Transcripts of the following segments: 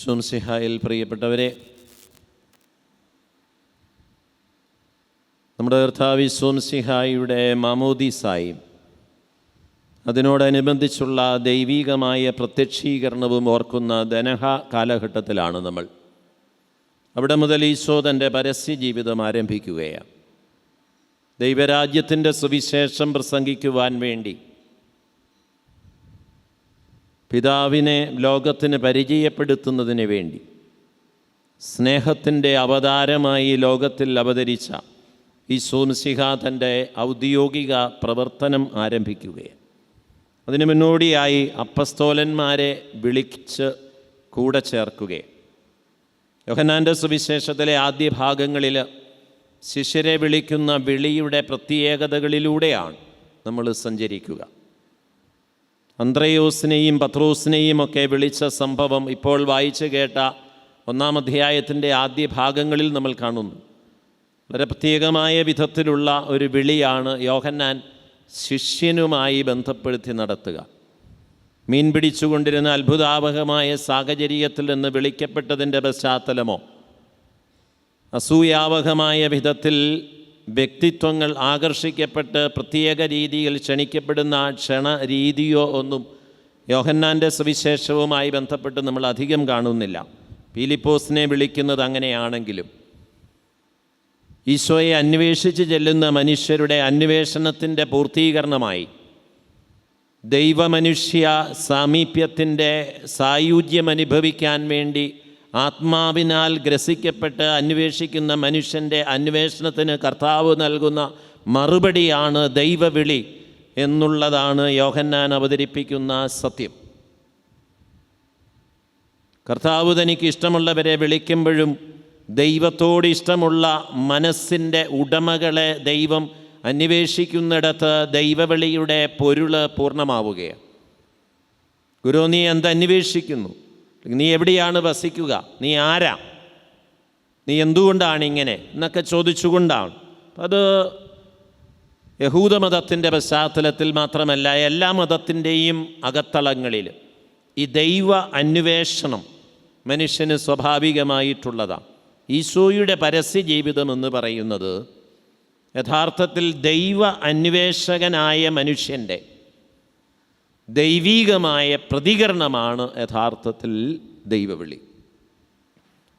ശംസിഹായിൽ പ്രിയപ്പെട്ടവരെ നമ്മുടെ കർത്താവി ശോംസിഹായുടെ മമോദിസായും അതിനോടനുബന്ധിച്ചുള്ള ദൈവീകമായ പ്രത്യക്ഷീകരണവും ഓർക്കുന്ന ധനഹ കാലഘട്ടത്തിലാണ് നമ്മൾ. അവിടെ മുതൽ ഈശോ തന്റെ പരസ്യ ജീവിതം ആരംഭിക്കുകയാണ്. ദൈവരാജ്യത്തിന്റെ സുവിശേഷം പ്രസംഗിക്കുവാൻ വേണ്ടി പിതാവിനെ ലോകത്തിന് പരിചയപ്പെടുത്തുന്നതിന് വേണ്ടി. സ്നേഹത്തിന്റെ അവതാരമായി ലോകത്തിൽ അവതരിച്ച ഈ സോംസിഹ തന്റെ ഔദ്യോഗിക പ്രവർത്തനം ആരംഭിക്കുകയാണ്. അതിനു മുന്നോടിയായി അപ്പസ്തോലന്മാരെ വിളിച്ച് കൂടെ ചേർക്കുകയാണ്. യോഹനാന്റെ സുവിശേഷത്തിലെ ആദ്യ ഭാഗങ്ങളിൽ ശിഷ്യരെ വിളിക്കുന്ന വിളിയുടെ പ്രത്യേകതകളിലൂടെയാണ് നമ്മൾ സഞ്ചരിക്കുക. അന്ത്രയോസിനെയും പത്രോസിനെയും ഒക്കെ വിളിച്ച സംഭവം ഇപ്പോൾ വായിച്ചു കേട്ട ഒന്നാം അധ്യായത്തിന്റെ ആദ്യ ഭാഗങ്ങളിൽ നമ്മൾ കാണുന്നു. വളരെ പ്രത്യേകമായ വിധത്തിലുള്ള ഒരു വിളിയാണ് യോഹന്നാൻ ശിഷ്യനുമായി ബന്ധപ്പെടുത്തി നടത്തുക. മീൻ പിടിച്ചുകൊണ്ടിരുന്ന അത്ഭുതാവഹമായ സാഹചര്യത്തിൽ നിന്ന് വിളിക്കപ്പെട്ടതിന്റെ പശ്ചാത്തലമോ? അസൂയാവഹമായ വിധത്തിൽ വ്യക്തിത്വങ്ങൾ ആകർഷിക്കപ്പെട്ട് പ്രത്യേക രീതിയിൽ ക്ഷണിക്കപ്പെടുന്ന ക്ഷണ രീതിയോ ഒന്നും യോഹന്നാന്റെ സുവിശേഷവുമായി ബന്ധപ്പെട്ട് നമ്മൾ അധികം കാണുന്നില്ല. പീലിപ്പോസിനെ വിളിക്കുന്നത് അങ്ങനെയാണെങ്കിലും ഈശോയെ അന്വേഷിച്ച് ചെല്ലുന്ന മനുഷ്യരുടെ അന്വേഷണത്തിന്റെ പൂർത്തീകരണമായി ദൈവമനുഷ്യ സാമീപ്യത്തിന്റെ സായുജ്യം അനുഭവിക്കാൻ വേണ്ടി ആത്മാവിനാൽ ഗ്രസിക്കപ്പെട്ട് അന്വേഷിക്കുന്ന മനുഷ്യന്റെ അന്വേഷണത്തിന് കർത്താവ് നൽകുന്ന മറുപടിയാണ് ദൈവവിളി എന്നുള്ളതാണ് യോഹന്നാൻ അവതരിപ്പിക്കുന്ന സത്യം. കർത്താവ് തനിക്ക് ഇഷ്ടമുള്ളവരെ വിളിക്കുമ്പോഴും ദൈവത്തോട് ഇഷ്ടമുള്ള മനസ്സിന്റെ ഉടമകളെ ദൈവം അന്വേഷിക്കുന്നിടത്ത് ദൈവവിളിയുടെ പൊരുൾ പൂർണമാവുകയാണ്. ഗുരു നീ എന്ത് അന്വേഷിക്കുന്നു? നീ എവിടെയാണ് വസിക്കുക? നീ ആരാ? നീ എന്തുകൊണ്ടാണ് ഇങ്ങനെ? എന്നൊക്കെ ചോദിച്ചുകൊണ്ടാണ്. അത് യഹൂദമതത്തിന്റെ പശ്ചാത്തലത്തിൽ മാത്രമല്ല എല്ലാ മതത്തിന്റെയും അകത്തളങ്ങളിൽ ഈ ദൈവ അന്വേഷണം മനുഷ്യന് സ്വാഭാവികമായിട്ടുള്ളതാണ്. ഈശോയുടെ പരസ്യ ജീവിതം എന്ന് പറയുന്നത് യഥാർത്ഥത്തിൽ ദൈവ അന്വേഷകനായ മനുഷ്യന്റെ ദൈവീകമായ പ്രതികരണമാണ് യഥാർത്ഥത്തിൽ ദൈവവിളി.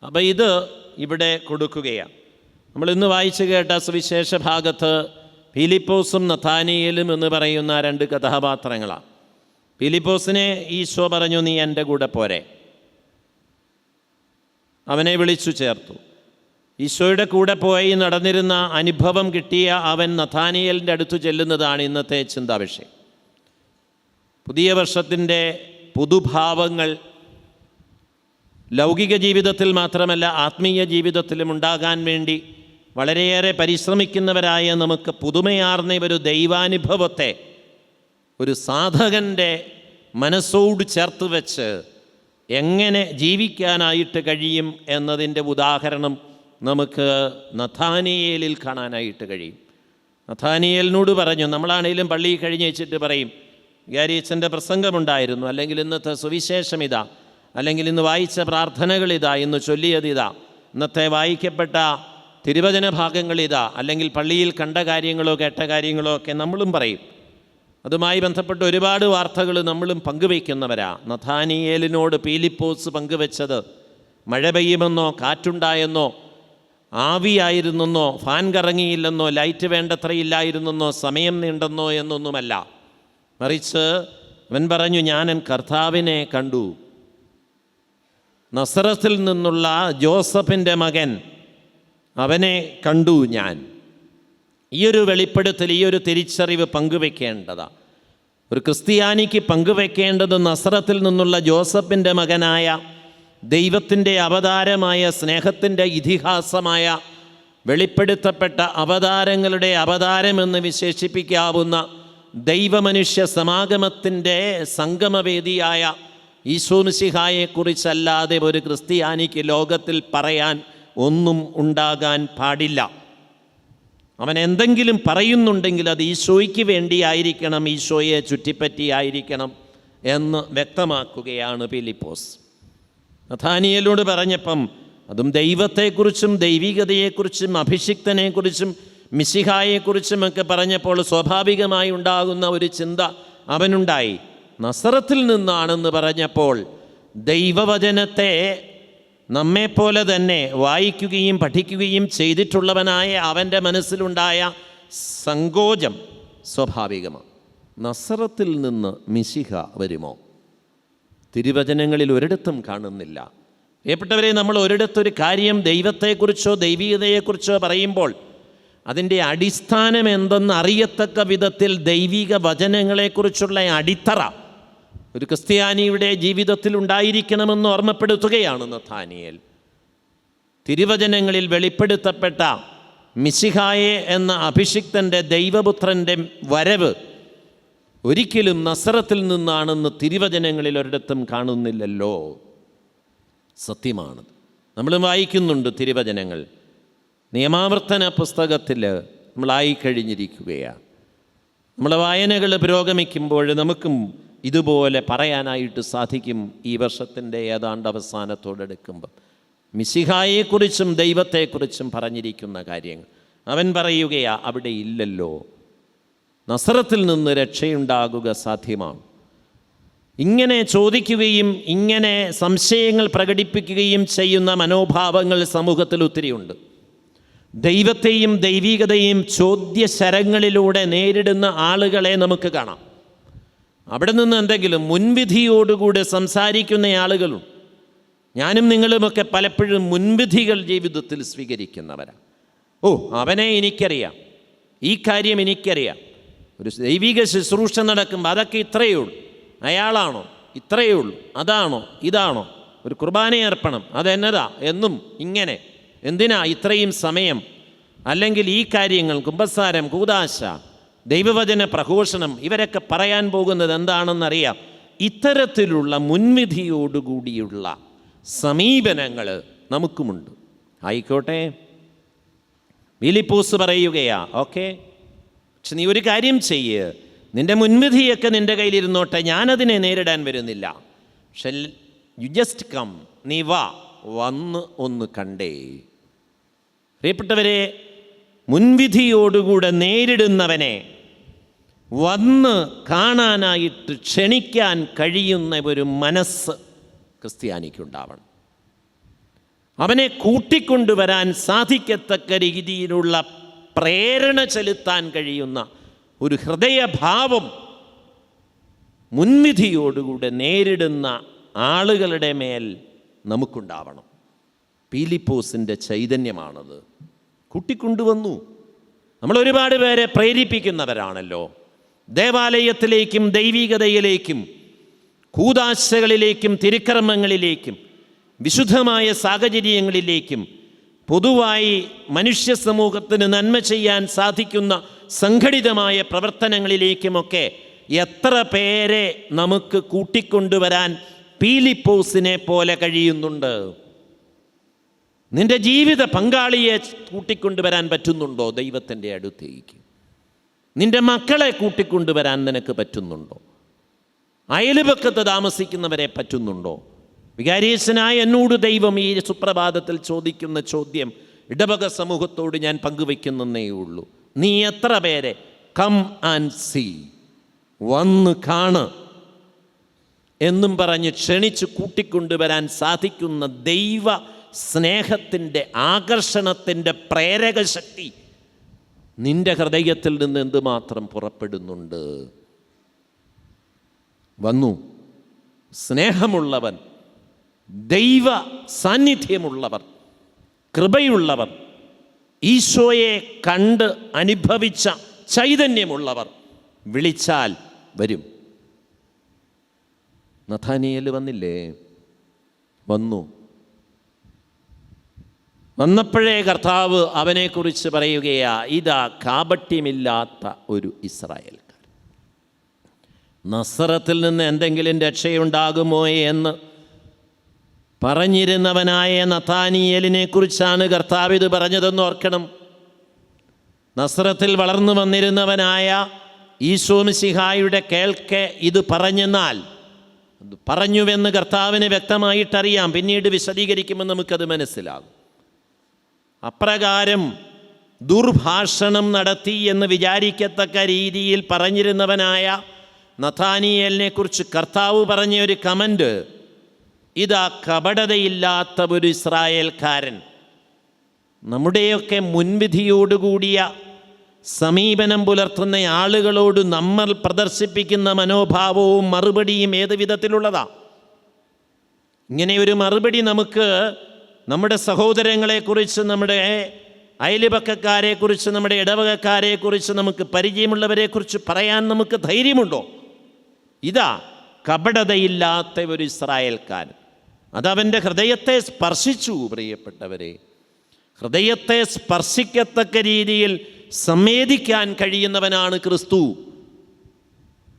അപ്പോൾ ഇത് ഇവിടെ കൊടുക്കുകയാണ്. നമ്മൾ ഇന്ന് വായിച്ചു കേട്ട സുവിശേഷ ഭാഗത്ത് ഫിലിപ്പോസും നഥാനിയലും എന്ന് പറയുന്ന രണ്ട് കഥാപാത്രങ്ങളാണ്. ഫിലിപ്പോസിനെ ഈശോ പറഞ്ഞു നീ എന്റെ കൂടെ പോരെ. അവനെ വിളിച്ചു ചേർത്തു. ഈശോയുടെ കൂടെ പോയി നടന്നിരുന്ന അനുഭവം കിട്ടിയ അവൻ നഥാനിയലിന്റെ അടുത്ത് ചെല്ലുന്നതാണ് ഇന്നത്തെ ചിന്താവിഷയം. പുതിയ വർഷത്തിന്റെ പുതുഭാവങ്ങൾ ലൗകിക ജീവിതത്തിൽ മാത്രമല്ല ആത്മീയ ജീവിതത്തിലും ഉണ്ടാകാൻ വേണ്ടി വളരെയേറെ പരിശ്രമിക്കുന്നവരായ നമുക്ക് പുതുമയാർന്ന ഒരു ദൈവാനുഭവത്തെ ഒരു സാധകന്റെ മനസ്സോട് ചേർത്ത് വെച്ച് എങ്ങനെ ജീവിക്കാനായിട്ട് കഴിയും എന്നതിന്റെ ഉദാഹരണം നമുക്ക് നഥാനിയേലിൽ കാണാനായിട്ട് കഴിയും. നഥാനിയേലിനോട് പറഞ്ഞു നമ്മളാണേലും പള്ളിയിൽ കഴിഞ്ഞ് വെച്ചിട്ട് പറയും ഗാരിയച്ചന്റെ പ്രസംഗമുണ്ടായിരുന്നു. അല്ലെങ്കിൽ ഇന്നത്തെ സുവിശേഷം ഇതാ. അല്ലെങ്കിൽ ഇന്ന് വായിച്ച പ്രാർത്ഥനകൾ ഇതാ. ഇന്ന് ചൊല്ലിയത് ഇതാ. ഇന്നത്തെ വായിക്കപ്പെട്ട തിരുവചന ഭാഗങ്ങൾ ഇതാ. അല്ലെങ്കിൽ പള്ളിയിൽ കണ്ട കാര്യങ്ങളോ കേട്ട കാര്യങ്ങളോ ഒക്കെ നമ്മളും പറയും. അതുമായി ബന്ധപ്പെട്ട് ഒരുപാട് വാർത്തകൾ നമ്മളും പങ്കുവയ്ക്കുന്നവരാ. നഥാനിയേലിനോട് പീലിപ്പോസ് പങ്കുവെച്ചത് മഴ പെയ്യുമെന്നോ കാറ്റുണ്ടായെന്നോ ആവിയായിരുന്നെന്നോ ഫാൻ കറങ്ങിയില്ലെന്നോ ലൈറ്റ് വേണ്ടത്ര വേണ്ടത്രയില്ലായിരുന്നെന്നോ സമയം നീണ്ടെന്നോ എന്നൊന്നുമല്ല. മറിച്ച് അവൻ പറഞ്ഞു ഞാൻ കർത്താവിനെ കണ്ടു. നസറത്തിൽ നിന്നുള്ള ജോസഫിന്റെ മകൻ അവനെ കണ്ടു ഞാൻ. ഈ ഒരു വെളിപ്പെടുത്തൽ ഈ ഒരു തിരിച്ചറിവ് പങ്കുവെക്കേണ്ടതാണ് ഒരു ക്രിസ്ത്യാനിക്ക് പങ്കുവെക്കേണ്ടത് നസറത്തിൽ നിന്നുള്ള ജോസഫിന്റെ മകനായ ദൈവത്തിന്റെ അവതാരമായ സ്നേഹത്തിന്റെ ഇതിഹാസമായ വെളിപ്പെടുത്തപ്പെട്ട അവതാരങ്ങളുടെ അവതാരമെന്ന് വിശേഷിപ്പിക്കാവുന്ന ദൈവമനുഷ്യ സമാഗമത്തിന്റെ സംഗമവേദിയായ ഈശോമിശിഹായെക്കുറിച്ചല്ലാതെ ഒരു ക്രിസ്ത്യാനിക്ക് ലോകത്തിൽ പറയാൻ ഒന്നും ഉണ്ടാകാൻ പാടില്ല. അവൻ എന്തെങ്കിലും പറയുന്നുണ്ടെങ്കിൽ അത് ഈശോയ്ക്ക് വേണ്ടിയായിരിക്കണം ഈശോയെ ചുറ്റിപ്പറ്റിയായിരിക്കണം എന്ന് വ്യക്തമാക്കുകയാണ് ഫിലിപ്പോസ്. നഥാനിയലോട് പറഞ്ഞപ്പം അതും ദൈവത്തെക്കുറിച്ചും ദൈവികതയെക്കുറിച്ചും അഭിഷിക്തനെക്കുറിച്ചും മിശിഹായെക്കുറിച്ചുമൊക്കെ പറഞ്ഞപ്പോൾ സ്വാഭാവികമായി ഉണ്ടാകുന്ന ഒരു ചിന്ത അവനുണ്ടായി. നസറത്തിൽ നിന്നാണെന്ന് പറഞ്ഞപ്പോൾ ദൈവവചനത്തെ നമ്മെപ്പോലെ തന്നെ വായിക്കുകയും പഠിക്കുകയും ചെയ്തിട്ടുള്ളവനായ അവന്റെ മനസ്സിലുണ്ടായ സങ്കോചം സ്വാഭാവികമാണ്. നസറത്തിൽ നിന്ന് മിശിഹ വരുമോ? തിരുവചനങ്ങളിൽ ഒരിടത്തും കാണുന്നില്ല. പ്രിയപ്പെട്ടവരെ നമ്മൾ ഒരിടത്തൊരു കാര്യം ദൈവത്തെക്കുറിച്ചോ ദൈവീകതയെക്കുറിച്ചോ പറയുമ്പോൾ അതിന്റെ അടിസ്ഥാനം എന്തെന്ന് അറിയത്തക്ക വിധത്തിൽ ദൈവിക വചനങ്ങളെക്കുറിച്ചുള്ള അടിത്തറ ഒരു ക്രിസ്ത്യാനിയുടെ ജീവിതത്തിൽ ഉണ്ടായിരിക്കണമെന്ന് ഓർമ്മപ്പെടുത്തുകയാണ് നഥാനിയൽ. തിരുവചനങ്ങളിൽ വെളിപ്പെടുത്തപ്പെട്ട മിശിഹായെ എന്ന അഭിഷിക്തന്റെ ദൈവപുത്രന്റെ വരവ് ഒരിക്കലും നസറത്തിൽ നിന്നാണെന്ന് തിരുവചനങ്ങളിൽ ഒരിടത്തും കാണുന്നില്ലല്ലോ. സത്യമാണ് നമ്മൾ വായിക്കുന്നുണ്ട് തിരുവചനങ്ങൾ. നിയമാവർത്തന പുസ്തകത്തിൽ നമ്മളായി കഴിഞ്ഞിരിക്കുകയാണ്. നമ്മളെ വായനകൾ പുരോഗമിക്കുമ്പോൾ നമുക്കും ഇതുപോലെ പറയാനായിട്ട് സാധിക്കും ഈ വർഷത്തിന്റെ ഏതാണ്ട് അവസാനത്തോടെടുക്കുമ്പം മിശിഹായെക്കുറിച്ചും ദൈവത്തെക്കുറിച്ചും പറഞ്ഞിരിക്കുന്ന കാര്യങ്ങൾ. അവൻ പറയുകയാ അവിടെ ഇല്ലല്ലോ. നസറത്തിൽ നിന്ന് രക്ഷയുണ്ടാകുക സാധ്യമാണ്. ഇങ്ങനെ ചോദിക്കുകയും ഇങ്ങനെ സംശയങ്ങൾ പ്രകടിപ്പിക്കുകയും ചെയ്യുന്ന മനോഭാവങ്ങൾ സമൂഹത്തിൽ ഒത്തിരിയുണ്ട്. ദൈവത്തെയും ദൈവികതയും ചോദ്യശരങ്ങളിലൂടെ നേരിടുന്ന ആളുകളെ നമുക്ക് കാണാം. അവിടെ നിന്ന് എന്തെങ്കിലും മുൻവിധിയോടുകൂടെ സംസാരിക്കുന്ന ആളുകളും ഞാനും നിങ്ങളുമൊക്കെ പലപ്പോഴും മുൻവിധികൾ ജീവിതത്തിൽ സ്വീകരിക്കുന്നവരാണ് ഓ അവനെ എനിക്കറിയാം. ഈ കാര്യം എനിക്കറിയാം. ഒരു ദൈവിക ശുശ്രൂഷ നടക്കുമ്പോൾ അതൊക്കെ ഇത്രയേ ഉള്ളൂ. അയാളാണോ? ഇത്രയേ ഉള്ളൂ. അതാണോ? ഇതാണോ? ഒരു കുർബാനയർപ്പണം. അതെന്നതാ? എന്നും ഇങ്ങനെ. എന്തിനാ ഇത്രയും സമയം? അല്ലെങ്കിൽ ഈ കാര്യങ്ങൾ കുമ്പസാരം കൂതാശ ദൈവവചന പ്രഘോഷണം ഇവരൊക്കെ പറയാൻ പോകുന്നത് എന്താണെന്നറിയാം? ഇത്തരത്തിലുള്ള മുൻവിധിയോടുകൂടിയുള്ള സമീപനങ്ങൾ നമുക്കുമുണ്ട്. ആയിക്കോട്ടെ. വിലിപ്പൂസ് പറയുകയാ ഓക്കെ പക്ഷെ നീ ഒരു കാര്യം ചെയ്യ്. നിന്റെ മുൻവിധിയൊക്കെ നിന്റെ കയ്യിലിരുന്നോട്ടെ ഞാനതിനെ നേരിടാൻ വരുന്നില്ല. പക്ഷെ യു ജസ്റ്റ് കം. നീ വാ. വന്ന് ഒന്ന് കണ്ടേ. പ്രിയപ്പെട്ടവരെ മുൻവിധിയോടുകൂടെ നേരിടുന്നവനെ വന്ന് കാണാനായിട്ട് ക്ഷണിക്കാൻ കഴിയുന്ന ഒരു മനസ്സ് ക്രിസ്ത്യാനിക്കുണ്ടാവണം. അവനെ കൂട്ടിക്കൊണ്ടുവരാൻ സാധിക്കത്തക്ക രീതിയിലുള്ള പ്രേരണ ചെലുത്താൻ കഴിയുന്ന ഒരു ഹൃദയഭാവം മുൻവിധിയോടുകൂടെ നേരിടുന്ന ആളുകളുടെ മേൽ നമുക്കുണ്ടാവണം. പീലിപ്പോസിന്റെ ചൈതന്യമാണത്. കൂട്ടിക്കൊണ്ടുവന്നു. നമ്മൾ ഒരുപാട് പേരെ പ്രേരിപ്പിക്കുന്നവരാണല്ലോ. ദേവാലയത്തിലേക്കും ദൈവികതയിലേക്കും കൂതാശകളിലേക്കും തിരുക്കർമ്മങ്ങളിലേക്കും വിശുദ്ധമായ സാഹചര്യങ്ങളിലേക്കും പൊതുവായി മനുഷ്യ സമൂഹത്തിന് നന്മ ചെയ്യാൻ സാധിക്കുന്ന സംഘടിതമായ പ്രവർത്തനങ്ങളിലേക്കുമൊക്കെ എത്ര പേരെ നമുക്ക് കൂട്ടിക്കൊണ്ടുവരാൻ പീലിപ്പോസിനെ പോലെ കഴിയുന്നുണ്ട്. നിന്റെ ജീവിത പങ്കാളിയെ കൂട്ടിക്കൊണ്ടുവരാൻ പറ്റുന്നുണ്ടോ? ദൈവത്തിന്റെ അടുത്തേക്ക്. നിന്റെ മക്കളെ കൂട്ടിക്കൊണ്ടുവരാൻ നിനക്ക് പറ്റുന്നുണ്ടോ? അയലുപക്കത്ത് താമസിക്കുന്നവരെ പറ്റുന്നുണ്ടോ? വികാരീശനായ എന്നോട് ദൈവം ഈ സുപ്രഭാതത്തിൽ ചോദിക്കുന്ന ചോദ്യം ഇടവക സമൂഹത്തോട് ഞാൻ പങ്കുവയ്ക്കുന്നേ ഉള്ളൂ. നീ എത്ര പേരെ? Come and see. വന്ന് കാണ് എന്നും പറഞ്ഞ് ക്ഷണിച്ച് കൂട്ടിക്കൊണ്ടുവരാൻ സാധിക്കുന്ന ദൈവ സ്നേഹത്തിന്റെ ആകർഷണത്തിന്റെ പ്രേരക ശക്തി നിന്റെ ഹൃദയത്തിൽ നിന്ന് എന്തുമാത്രം പുറപ്പെടുന്നുണ്ട്? വന്നു. സ്നേഹമുള്ളവൻ ദൈവ സാന്നിധ്യമുള്ളവർ കൃപയുള്ളവർ ഈശോയെ കണ്ട് അനുഭവിച്ച ചൈതന്യമുള്ളവർ വിളിച്ചാൽ വരും. നഥാനിയൽ വന്നില്ലേ? വന്നു. വന്നപ്പോഴേ കർത്താവ് അവനെക്കുറിച്ച് പറയുകയാ ഇതാ കാപട്യമില്ലാത്ത ഒരു ഇസ്രായേൽക്കാരൻ നസറത്തിൽ നിന്ന് എന്തെങ്കിലും രക്ഷയുണ്ടാകുമോ എന്ന് പറഞ്ഞിരുന്നവനായ നഥാനിയലിനെ കുറിച്ചാണ് കർത്താവ് ഇത് പറഞ്ഞതെന്ന് ഓർക്കണം. നസ്രത്തിൽ വളർന്നു വന്നിരുന്നവനായ ഈശോമിസിഹായുടെ കേൾക്കെ ഇത് പറഞ്ഞെന്നാൽ പറഞ്ഞുവെന്ന് കർത്താവിന് വ്യക്തമായിട്ടറിയാം. പിന്നീട് വിശദീകരിക്കുമെന്ന് നമുക്കത് മനസ്സിലാകും. അപ്രകാരം ദുർഭാഷണം നടത്തി എന്ന് വിചാരിക്കത്തക്ക രീതിയിൽ പറഞ്ഞിരുന്നവനായ നഥാനിയലിനെ കുറിച്ച് കർത്താവ് പറഞ്ഞ ഒരു കമന്റ് ഇതാ കപടതയില്ലാത്ത ഒരു ഇസ്രായേൽക്കാരൻ. നമ്മുടെയൊക്കെ മുൻവിധിയോടുകൂടിയ സമീപനം പുലർത്തുന്ന ആളുകളോട് നമ്മൾ പ്രദർശിപ്പിക്കുന്ന മനോഭാവവും മറുപടിയും ഏത് വിധത്തിലുള്ളതാണ് ഇങ്ങനെ ഒരു മറുപടി നമുക്ക് നമ്മുടെ സഹോദരങ്ങളെക്കുറിച്ച് നമ്മുടെ അയലിപക്കക്കാരെക്കുറിച്ച് നമ്മുടെ ഇടവകക്കാരെക്കുറിച്ച് നമുക്ക് പരിചയമുള്ളവരെക്കുറിച്ച് പറയാൻ നമുക്ക് ധൈര്യമുണ്ടോ? ഇതാ കപടതയില്ലാത്ത ഒരു ഇസ്രായേൽക്കാരൻ. അതവന്റെ ഹൃദയത്തെ സ്പർശിച്ചു പ്രിയപ്പെട്ടവരെ. ഹൃദയത്തെ സ്പർശിക്കത്തക്ക രീതിയിൽ സംവേദിക്കാൻ കഴിയുന്നവനാണ് ക്രിസ്തു.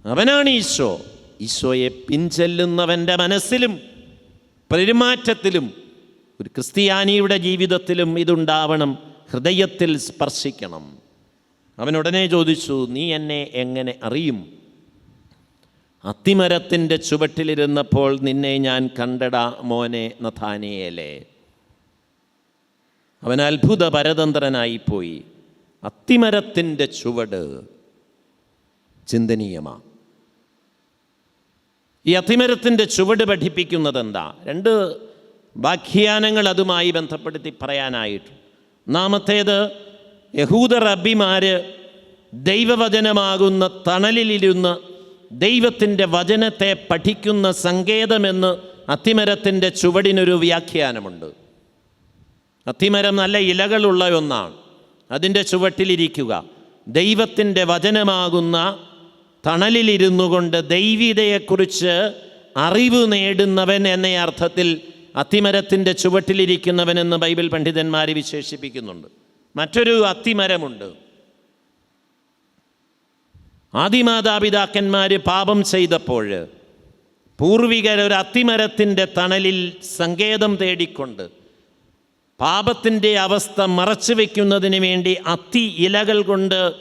അവനാണ് ഈശോ. ഈശോയെ പിൻചെല്ലുന്നവന്റെ മനസ്സിലും പെരുമാറ്റത്തിലും ഒരു ക്രിസ്ത്യാനിയുടെ ജീവിതത്തിലും ഇതുണ്ടാവണം. ഹൃദയത്തിൽ സ്പർശിക്കണം. അവനുടനെ ചോദിച്ചു നീ എന്നെ എങ്ങനെ അറിയും? അത്തിമരത്തിന്റെ ചുവട്ടിലിരുന്നപ്പോൾ നിന്നെ ഞാൻ കണ്ടടാ മോനെ നഥാനിയേലേ. അവൻ അത്ഭുത പരതന്ത്രനായിപ്പോയി അത്തിമരത്തിന്റെ ചുവട് ചിന്തനീയമാണ് ഈ അത്തിമരത്തിന്റെ ചുവട് പഠിപ്പിക്കുന്നത് എന്താ രണ്ട് വ്യാഖ്യാനങ്ങൾ അതുമായി ബന്ധപ്പെടുത്തി പറയാനായിട്ട്. ഒന്നാമത്തേത് യഹൂദ അബിമാർ ദൈവവചനമാകുന്ന തണലിലിരുന്ന് ദൈവത്തിന്റെ വചനത്തെ പഠിക്കുന്ന സങ്കേതമെന്ന് അത്തിമരത്തിന്റെ ചുവടിനൊരു വ്യാഖ്യാനമുണ്ട്. അത്തിമരം നല്ല ഇലകളുള്ള ഒന്നാണ്. അതിന്റെ ചുവട്ടിലിരിക്കുക. ദൈവത്തിന്റെ വചനമാകുന്ന തണലിലിരുന്നു കൊണ്ട് ദൈവീതയെക്കുറിച്ച് അറിവ് നേടുന്നവൻ എന്ന അർത്ഥത്തിൽ അത്തിമരത്തിന്റെ ചുവട്ടിലിരിക്കുന്നവനെന്ന് ബൈബിൾ പണ്ഡിതന്മാർ വിശേഷിപ്പിക്കുന്നുണ്ട്. മറ്റൊരു അത്തിമരമുണ്ട്. ആദിമാതാപിതാക്കന്മാർ പാപം ചെയ്തപ്പോൾ പൂർവികർ ഒരു അത്തിമരത്തിന്റെ തണലിൽ സങ്കേതം തേടിക്കൊണ്ട് പാപത്തിന്റെ അവസ്ഥ മറച്ചു വയ്ക്കുന്നതിന് വേണ്ടി അത്തി ഇലകൾ കൊണ്ട്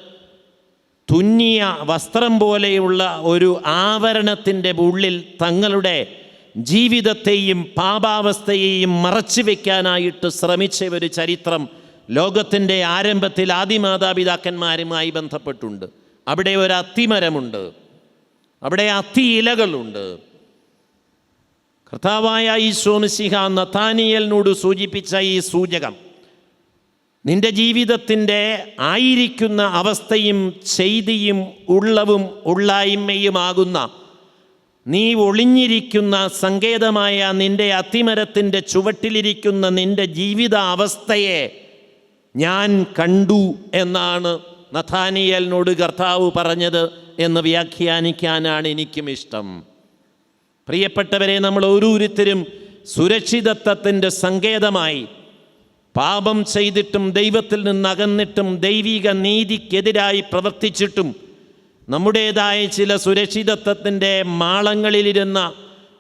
തുന്നിയ വസ്ത്രം പോലെയുള്ള ഒരു ആവരണത്തിന്റെ ഉള്ളിൽ തങ്ങളുടെ ജീവിതത്തെയും പാപാവസ്ഥയെയും മറച്ചു വയ്ക്കാനായിട്ട് ശ്രമിച്ച ഒരു ചരിത്രം ലോകത്തിന്റെ ആരംഭത്തിൽ ആദിമാതാപിതാക്കന്മാരുമായി ബന്ധപ്പെട്ടുണ്ട്. അവിടെ ഒരു അത്തിമരമുണ്ട്. അവിടെ അത്തി ഇലകളുണ്ട് കർത്താവായ ഈ മിശിഹ നഥാനിയലിനോട് സൂചിപ്പിച്ച ഈ സൂചകം നിന്റെ ജീവിതത്തിന്റെ ആയിരിക്കുന്ന അവസ്ഥയും ചെയ്തിയും ഉള്ളവും ഉള്ളായ്മയുമാകുന്ന നീ ഒളിഞ്ഞിരിക്കുന്ന സങ്കേതമായ നിന്റെ അത്തിമരത്തിന്റെ ചുവട്ടിലിരിക്കുന്ന നിന്റെ ജീവിത അവസ്ഥയെ ഞാൻ കണ്ടു എന്നാണ് നഥാനിയലിനോട് കർത്താവ് പറഞ്ഞത് എന്ന് വ്യാഖ്യാനിക്കാനാണ് എനിക്കും ഇഷ്ടം പ്രിയപ്പെട്ടവരെ നമ്മൾ ഓരോരുത്തരും സുരക്ഷിതത്വത്തിന്റെ സങ്കേതമായി പാപം ചെയ്തിട്ടും ദൈവത്തിൽ നിന്ന് അകന്നിട്ടും ദൈവിക നീതിക്കെതിരായി പ്രവർത്തിച്ചിട്ടും നമ്മുടേതായ ചില സുരക്ഷിതത്വത്തിന്റെ മാളങ്ങളിലിരുന്ന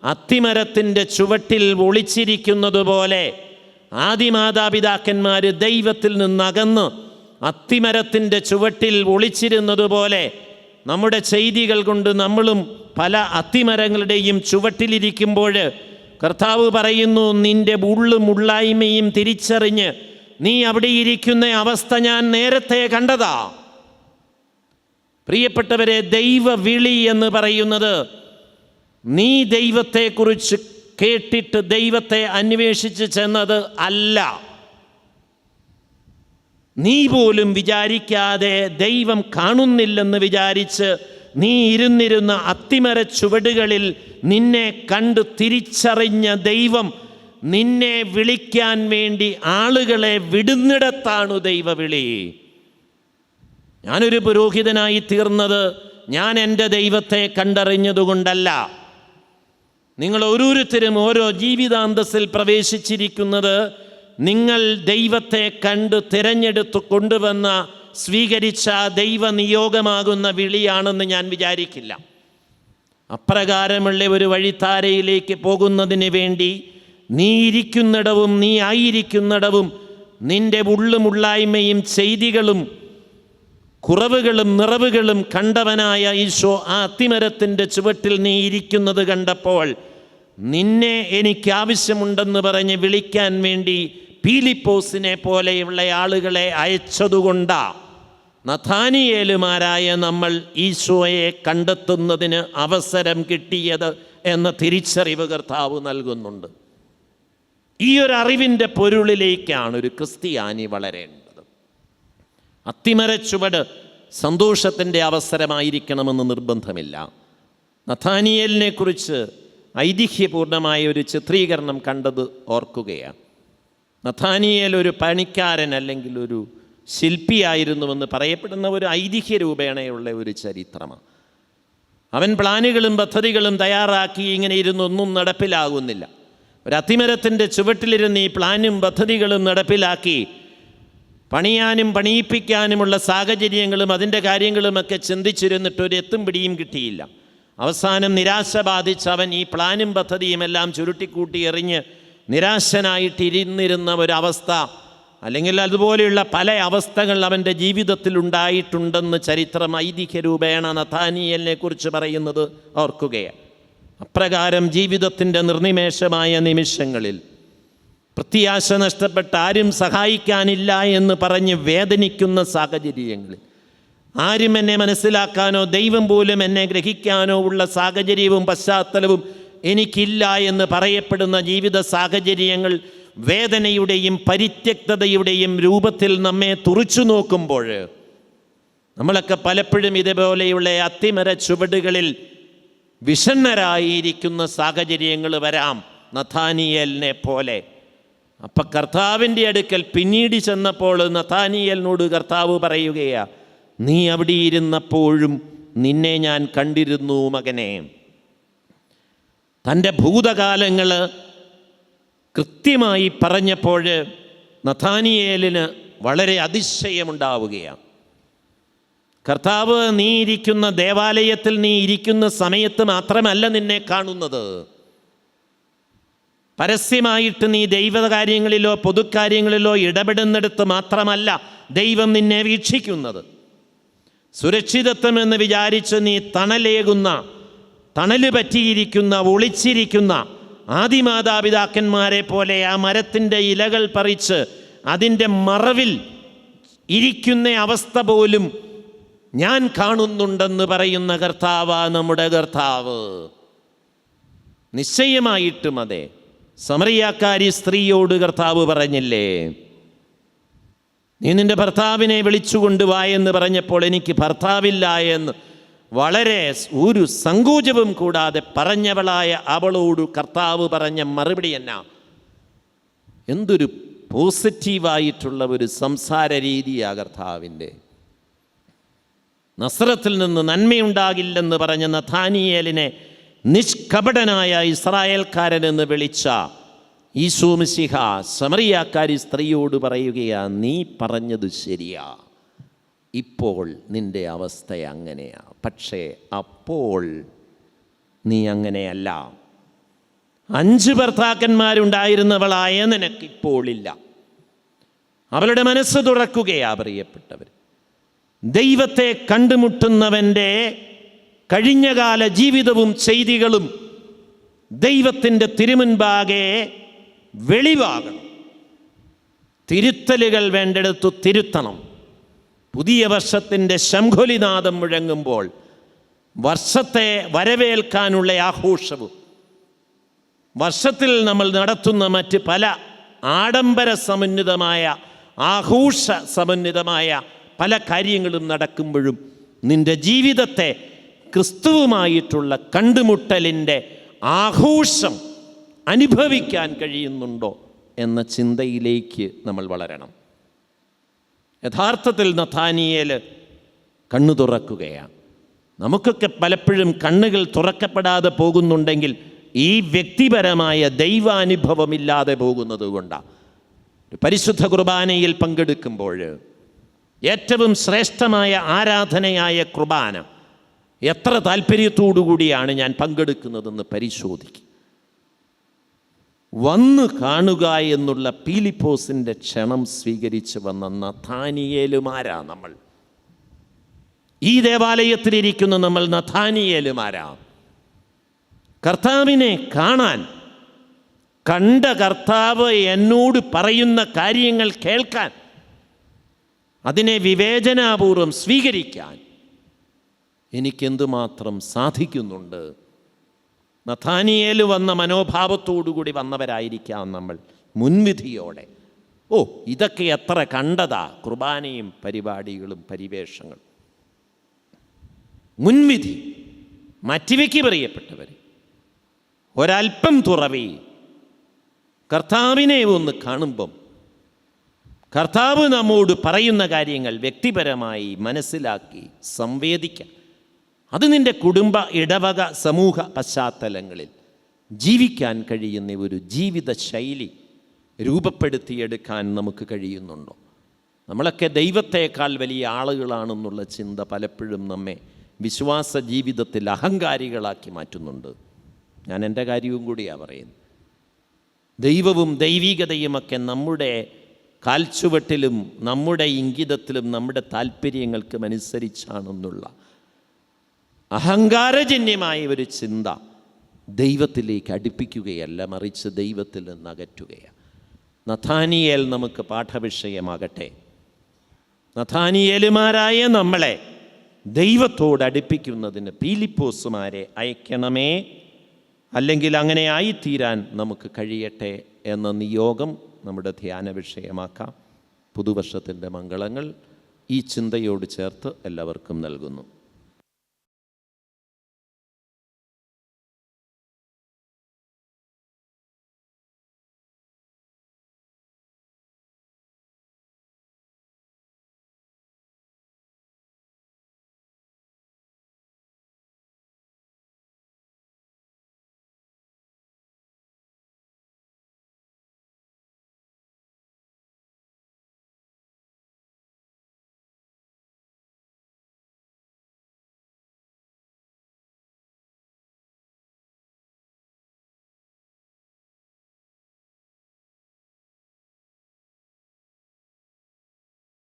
അത്തിമരത്തിന്റെ ചുവട്ടിൽ ഒളിച്ചിരിക്കുന്നതുപോലെ ആദിമാതാപിതാക്കന്മാർ ദൈവത്തിൽ നിന്നകന്ന് അത്തിമരത്തിന്റെ ചുവട്ടിൽ ഒളിച്ചിരുന്നത് പോലെ നമ്മുടെ ചെയ്തികൾ കൊണ്ട് നമ്മളും പല അത്തിമരങ്ങളുടെയും ചുവട്ടിലിരിക്കുമ്പോൾ കർത്താവ് പറയുന്നു നിന്റെ ഉള്ളും ഉള്ളായ്മയും തിരിച്ചറിഞ്ഞ് നീ അവിടെ ഇരിക്കുന്ന അവസ്ഥ ഞാൻ നേരത്തെ കണ്ടതാ. പ്രിയപ്പെട്ടവരെ ദൈവ വിളി എന്ന് പറയുന്നത് നീ ദൈവത്തെക്കുറിച്ച് കേട്ടിട്ട് ദൈവത്തെ അന്വേഷിച്ച് ചെന്നത് അല്ല. നീ പോലും വിചാരിക്കാതെ ദൈവം കാണുന്നില്ലെന്ന് വിചാരിച്ച് നീ ഇരുന്നിരുന്ന അത്തിമര ചുവടുകളിൽ നിന്നെ കണ്ട് തിരിച്ചറിഞ്ഞ ദൈവം നിന്നെ വിളിക്കാൻ വേണ്ടി ആളുകളെ വിടുന്നിടത്താണ് ദൈവവിളി. ഞാനൊരു പുരോഹിതനായി തീർന്നത് ഞാൻ എന്റെ ദൈവത്തെ കണ്ടറിഞ്ഞതുകൊണ്ടല്ല. നിങ്ങൾ ഓരോരുത്തരും ഓരോ ജീവിതാന്തസ്സിൽ പ്രവേശിച്ചിരിക്കുന്നത് നിങ്ങൾ ദൈവത്തെ കണ്ട് തിരഞ്ഞെടുത്ത് കൊണ്ടുവന്ന സ്വീകരിച്ച ദൈവനിയോഗമാകുന്ന വിളിയാണെന്ന് ഞാൻ വിചാരിക്കില്ല. അപ്രകാരമുള്ള ഒരു വഴിത്താരയിലേക്ക് പോകുന്നതിന് വേണ്ടി നീ ഇരിക്കുന്നിടവും നീ ആയിരിക്കുന്നിടവും നിന്റെ ഉള്ളുമുള്ളായ്മയും ചെയ്തികളും കുറവുകളും നിറവുകളും കണ്ടവനായ ഈശോ ആ അത്തിമരത്തിന്റെ ചുവട്ടിൽ നീ ഇരിക്കുന്നത് കണ്ടപ്പോൾ നിന്നെ എനിക്ക് ആവശ്യമുണ്ടെന്ന് പറഞ്ഞ് വിളിക്കാൻ വേണ്ടി പീലിപ്പോസിനെ പോലെയുള്ള ആളുകളെ അയച്ചതുകൊണ്ടാ. നഥാനിയേലുമാരായ നമ്മൾ ഈശോയെ കണ്ടെത്തുന്നതിന് അവസരം കിട്ടിയത് എന്ന തിരിച്ചറിവ് കർത്താവ് നൽകുന്നുണ്ട്. ഈ ഒരു അറിവിന്റെ പൊരുളിലേക്കാണ് ഒരു ക്രിസ്ത്യാനി വളരേണ്ടത്. അത്തിമരച്ചുവട് സന്തോഷത്തിന്റെ അവസരമായിരിക്കണമെന്ന് നിർബന്ധമില്ല. നഥാനിയലിനെ കുറിച്ച് ഐതിഹ്യപൂർണമായ ഒരു ചിത്രീകരണം കണ്ടത് ഓർക്കുകയാണ്. നഥാനിയേൽ ഒരു പണിക്കാരൻ അല്ലെങ്കിൽ ഒരു ശില്പിയായിരുന്നുവെന്ന് പറയപ്പെടുന്ന ഒരു ഐതിഹ്യ രൂപേണയുള്ള ഒരു ചരിത്രമാണ്. അവൻ പ്ലാനുകളും പദ്ധതികളും തയ്യാറാക്കി ഇങ്ങനെ ഇരുന്ന് ഒന്നും നടപ്പിലാകുന്നില്ല. ഒരു അത്തിമരത്തിന്റെ ചുവട്ടിലിരുന്ന് ഈ പ്ലാനും പദ്ധതികളും നടപ്പിലാക്കി പണിയാനും പണിയിപ്പിക്കാനുമുള്ള സാഹചര്യങ്ങളും അതിന്റെ കാര്യങ്ങളുമൊക്കെ ചിന്തിച്ചിരുന്നിട്ട് ഒരു എത്തും പിടിയും കിട്ടിയില്ല. അവസാനം നിരാശ ബാധിച്ച് അവൻ ഈ പ്ലാനും പദ്ധതിയും എല്ലാം ചുരുട്ടിക്കൂട്ടി എറിഞ്ഞ് നിരാശനായിട്ടിരുന്നിരുന്ന ഒരവസ്ഥ അല്ലെങ്കിൽ അതുപോലെയുള്ള പല അവസ്ഥകൾ അവന്റെ ജീവിതത്തിൽ ഉണ്ടായിട്ടുണ്ടെന്ന് ചരിത്രം ഐതിഹ്യ രൂപേണ നഥാനിയലിനെ കുറിച്ച് പറയുന്നത് ഓർക്കുകയാണ്. അപ്രകാരം ജീവിതത്തിന്റെ നിർനിമേഷമായ നിമിഷങ്ങളിൽ പ്രത്യാശ നഷ്ടപ്പെട്ട് ആരും സഹായിക്കാനില്ല എന്ന് പറഞ്ഞ് വേദനിക്കുന്ന സാഹചര്യങ്ങളിൽ. ആരും എന്നെ മനസ്സിലാക്കാനോ ദൈവം പോലും എന്നെ ഗ്രഹിക്കാനോ ഉള്ള സാഹചര്യവും പശ്ചാത്തലവും എനിക്കില്ല എന്ന് പറയപ്പെടുന്ന ജീവിത സാഹചര്യങ്ങൾ വേദനയുടെയും പരിത്യക്തതയുടെയും രൂപത്തിൽ നമ്മെ തുറച്ചു നോക്കുമ്പോൾ നമ്മളൊക്കെ പലപ്പോഴും ഇതുപോലെയുള്ള അത്തിമര ചുവടുകളിൽ വിഷണ്ണരായിരിക്കുന്ന സാഹചര്യങ്ങൾ വരാം. നഥാനിയലിനെ പോലെ. അപ്പം കർത്താവിന്റെ അടുക്കൽ പിന്നീട് ചെന്നപ്പോൾ നഥാനിയലിനോട് കർത്താവ് പറയുകയാ നീ അവിടെ ഇരുന്നപ്പോഴും നിന്നെ ഞാൻ കണ്ടിരുന്നു മകനെ. തന്റെ ഭൂതകാലങ്ങൾ കൃത്യമായി പറഞ്ഞപ്പോൾ നഥാനിയേലിന് വളരെ അതിശയമുണ്ടാവുകയാണ് കർത്താവ് നീ ഇരിക്കുന്ന ദേവാലയത്തിൽ നീ ഇരിക്കുന്ന സമയത്ത് മാത്രമല്ല നിന്നെ കാണുന്നത്. പരസ്യമായിട്ട് നീ ദൈവകാര്യങ്ങളിലോ പൊതുക്കാര്യങ്ങളിലോ ഇടപെടുന്നിടത്ത് മാത്രമല്ല ദൈവം നിന്നെ വീക്ഷിക്കുന്നത്. സുരക്ഷിതത്വം എന്ന് വിചാരിച്ച് നീ തണലേകുന്ന തണൽ പറ്റിയിരിക്കുന്ന ഒളിച്ചിരിക്കുന്ന ആദിമാതാപിതാക്കന്മാരെ പോലെ ആ മരത്തിന്റെ ഇലകൾ പറിച്ച് അതിന്റെ മറവിൽ ഇരിക്കുന്ന അവസ്ഥ പോലും ഞാൻ കാണുന്നുണ്ടെന്ന് പറയുന്ന കർത്താവ നമ്മുടെ കർത്താവ്. നിശ്ചയമായിട്ടും അതെ. സമറിയാക്കാരി സ്ത്രീയോട് കർത്താവ് പറഞ്ഞില്ലേ? നീ നിന്റെ ഭർത്താവിനെ വിളിച്ചുകൊണ്ടുവാ എന്ന് പറഞ്ഞപ്പോൾ എനിക്ക് ഭർത്താവില്ല എന്ന് വളരെ ഒരു സങ്കോചവും കൂടാതെ പറഞ്ഞവളായ അവളോട് കർത്താവ് പറഞ്ഞ മറുപടി എന്നാ? എന്തൊരു പോസിറ്റീവായിട്ടുള്ള ഒരു സംസാര രീതിയാ കർത്താവിന്റെ. നസ്രത്തിൽ നിന്ന് നന്മയുണ്ടാകില്ലെന്ന് പറഞ്ഞ നഥാനിയേലിനെ നിഷ്കപടനായ ഇസ്രായേൽക്കാരൻ എന്ന് വിളിച്ച ഈശോ മിശിഹ സമറിയാക്കാരി സ്ത്രീയോട് പറയുകയാ നീ പറഞ്ഞത് ശരിയാ. ഇപ്പോൾ നിന്റെ അവസ്ഥ അങ്ങനെയാ. പക്ഷേ അപ്പോൾ നീ അങ്ങനെയല്ല. അഞ്ച് ഭർത്താക്കന്മാരുണ്ടായിരുന്നവളായ നിനക്കിപ്പോഴില്ല അവളുടെ മനസ്സ് തുറക്കുകയാ പ്രിയപ്പെട്ടവർ. ദൈവത്തെ കണ്ടുമുട്ടുന്നവന്റെ കഴിഞ്ഞകാല ജീവിതവും ചെയ്തികളും ദൈവത്തിന്റെ തിരുമുൻപാകെ വെളിവാകണം. തിരുത്തലുകൾ വേണ്ടെടുത്തു തിരുത്തണം. പുതിയ വർഷത്തിന്റെ ശംഖുലിനാദം മുഴങ്ങുമ്പോൾ വർഷത്തെ വരവേൽക്കാനുള്ള ആഘോഷവും. വർഷത്തിൽ നമ്മൾ നടത്തുന്ന മറ്റ് പല ആഡംബര സമന്വിതമായ ആഘോഷ സമന്വിതമായ പല കാര്യങ്ങളും നടക്കുമ്പോഴും നിന്റെ ജീവിതത്തെ ക്രിസ്തുവുമായിട്ടുള്ള കണ്ടുമുട്ടലിന്റെ ആഘോഷം അനുഭവിക്കാൻ കഴിയുന്നുണ്ടോ എന്ന ചിന്തയിലേക്ക് നമ്മൾ വളരണം. യഥാർത്ഥത്തിൽ നഥാനിയേൽ കണ്ണു തുറക്കുകയാണ്. നമുക്കൊക്കെ പലപ്പോഴും കണ്ണുകൾ തുറക്കപ്പെടാതെ പോകുന്നുണ്ടെങ്കിൽ ഈ വ്യക്തിപരമായ ദൈവാനുഭവമില്ലാതെ പോകുന്നത് കൊണ്ടാണ് പരിശുദ്ധ കുർബാനയിൽ പങ്കെടുക്കുമ്പോൾ ഏറ്റവും ശ്രേഷ്ഠമായ ആരാധനയായ കുർബാന എത്ര താല്പര്യത്തോടുകൂടിയാണ് ഞാൻ പങ്കെടുക്കുന്നതെന്ന് പരിശോധിക്കും. വന്നു കാണുക എന്നുള്ള പീലിപ്പോസിന്റെ ക്ഷണം സ്വീകരിച്ച് വന്ന നഥാനിയേലുമാരാ നമ്മൾ? ഈ ദേവാലയത്തിലിരിക്കുന്ന നമ്മൾ നഥാനിയേലുമാരാ കർത്താവിനെ കാണാൻ കണ്ട കർത്താവ് എന്നോട് പറയുന്ന കാര്യങ്ങൾ കേൾക്കാൻ അതിനെ വിവേചനാപൂർവം സ്വീകരിക്കാൻ എനിക്കെന്തുമാത്രം സാധിക്കുന്നുണ്ട്? നഥാനിയേൽ വന്ന മനോഭാവത്തോടുകൂടി വന്നവരായിരിക്കാം നമ്മൾ മുൻവിധിയോടെ. ഓ ഇതൊക്കെ എത്ര കണ്ടതാ കുർബാനയും പരിപാടികളും പരിവേഷങ്ങളും. മുൻവിധി മറ്റിവയ്ക്ക് പറയപ്പെട്ടവർ ഒരൽപ്പം തുറവി കർത്താവിനെ ഒന്ന് കാണുമ്പം കർത്താവ് നമ്മോട് പറയുന്ന കാര്യങ്ങൾ വ്യക്തിപരമായി മനസ്സിലാക്കി സംവേദിക്കാം. അത് നിന്റെ കുടുംബ ഇടവക സമൂഹ പശ്ചാത്തലങ്ങളിൽ ജീവിക്കാൻ കഴിയുന്ന ഒരു ജീവിത ശൈലി രൂപപ്പെടുത്തിയെടുക്കാൻ നമുക്ക് കഴിയുന്നുണ്ടോ? നമ്മളൊക്കെ ദൈവത്തേക്കാൾ വലിയ ആളുകളാണെന്നുള്ള ചിന്ത പലപ്പോഴും നമ്മെ വിശ്വാസ ജീവിതത്തിൽ അഹങ്കാരികളാക്കി മാറ്റുന്നുണ്ട്. ഞാൻ എന്റെ കാര്യവും കൂടിയാണ് പറയുന്നത്. ദൈവവും ദൈവികതയുമൊക്കെ നമ്മുടെ കാൽച്ചുവട്ടിലും നമ്മുടെ ഇംഗിതത്തിലും നമ്മുടെ താല്പര്യങ്ങൾക്കും അനുസരിച്ചാണെന്നുള്ള അഹങ്കാരജന്യമായ ഒരു ചിന്ത ദൈവത്തിലേക്ക് അടുപ്പിക്കുകയല്ല മറിച്ച് ദൈവത്തിൽ നിന്ന് അകറ്റുകയാണ്. നഥാനിയേൽ നമുക്ക് പാഠവിഷയമാകട്ടെ. നഥാനിയേലുമാരായ നമ്മളെ ദൈവത്തോട് അടുപ്പിക്കുന്നതിന് പീലിപ്പോസുമാരെ അയക്കണമേ. അല്ലെങ്കിൽ അങ്ങനെ ആയിത്തീരാൻ നമുക്ക് കഴിയട്ടെ എന്ന നിയോഗം നമ്മുടെ ധ്യാന വിഷയമാക്കാം. പുതുവർഷത്തിന്റെ മംഗളങ്ങൾ ഈ ചിന്തയോട് ചേർത്ത് എല്ലാവർക്കും നൽകുന്നു.